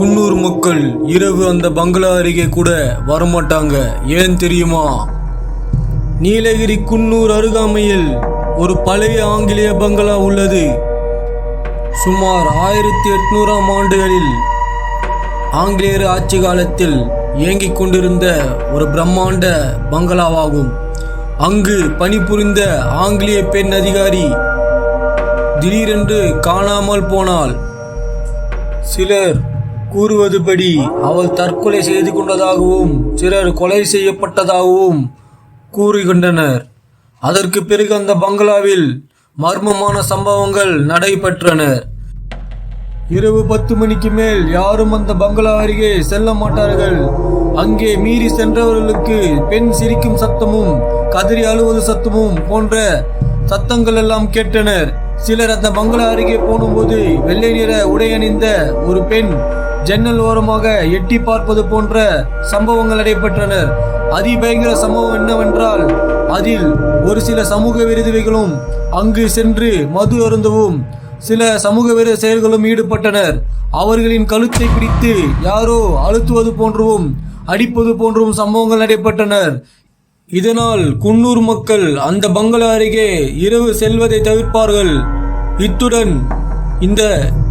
குன்னூர் மக்கள் இரவு அந்த பங்களா அருகே கூட வரமாட்டாங்க. ஏன் தெரியுமா? நீலகிரி குன்னூர் அருகாமையில் ஒரு பழைய ஆங்கிலேய பங்களா உள்ளது. சுமார் ஆயிரத்தி எட்நூறாம் ஆண்டுகளில் ஆங்கிலேயர் ஆட்சி காலத்தில் இயங்கிக் கொண்டிருந்த ஒரு பிரம்மாண்ட பங்களாவாகும். அங்கு பணிபுரிந்த ஆங்கிலேய பெண் அதிகாரி திடீரென்று காணாமல் போனால் சிலர் கூறுவதுபடி அவள் தற்கொலை செய்து கொண்டதாகவும் சிலர் கொலை செய்யப்பட்டதாகவும் கூறுகின்றனர். அதற்கு பிறகு அந்த பங்களாவில் மர்மமான சம்பவங்கள் நடைபெற்றன. இரவு பத்து மணிக்கு மேல் யாரும் அந்த பங்களா அருகே செல்ல மாட்டார்கள். அங்கே மீறி சென்றவர்களுக்கு பெண் சிரிக்கும் சத்தமும் கதறி அழுவது சத்தமும் போன்ற சத்தங்கள் எல்லாம் கேட்டனர். சிலர் அந்த பங்களா அருகே போனும்போது வெள்ளை நிற உடை அணிந்த ஒரு பெண் ஜன்னல் ஓரமாக எட்டி பார்ப்பது போன்ற சம்பவங்கள் நடைபெற்றனர் அதிபயங்கர சம்பவம் என்னவென்றால் அதில் ஒரு சில சமூக விரோதிகளும் அங்கு சென்று மது அருந்தவும் சில சமூக விரோத செயல்களும் ஈடுபட்டனர். அவர்களின் கழுத்தை பிடித்து யாரோ அழுத்துவது போன்றவும் அடிப்பது போன்றவும் சம்பவங்கள் நடைபெற்றனர். இதனால் குன்னூர் மக்கள் அந்த பங்களா அருகே இரவு செல்வதை தவிர்ப்பார்கள். இத்துடன் இந்த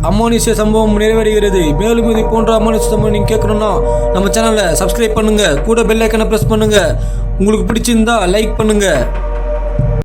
அமானுஷ்ய சம்பவம் நிறைவடைகிறது. மேலும் இது போன்ற அமானுஷ்ய சம்பவம் நீங்கள் கேட்கணும்னா நம்ம சேனலை சப்ஸ்கிரைப் பண்ணுங்கள் கூட பெல் ஐக்கனை ப்ரெஸ் பண்ணுங்கள் உங்களுக்கு பிடிச்சிருந்தா லைக் பண்ணுங்கள்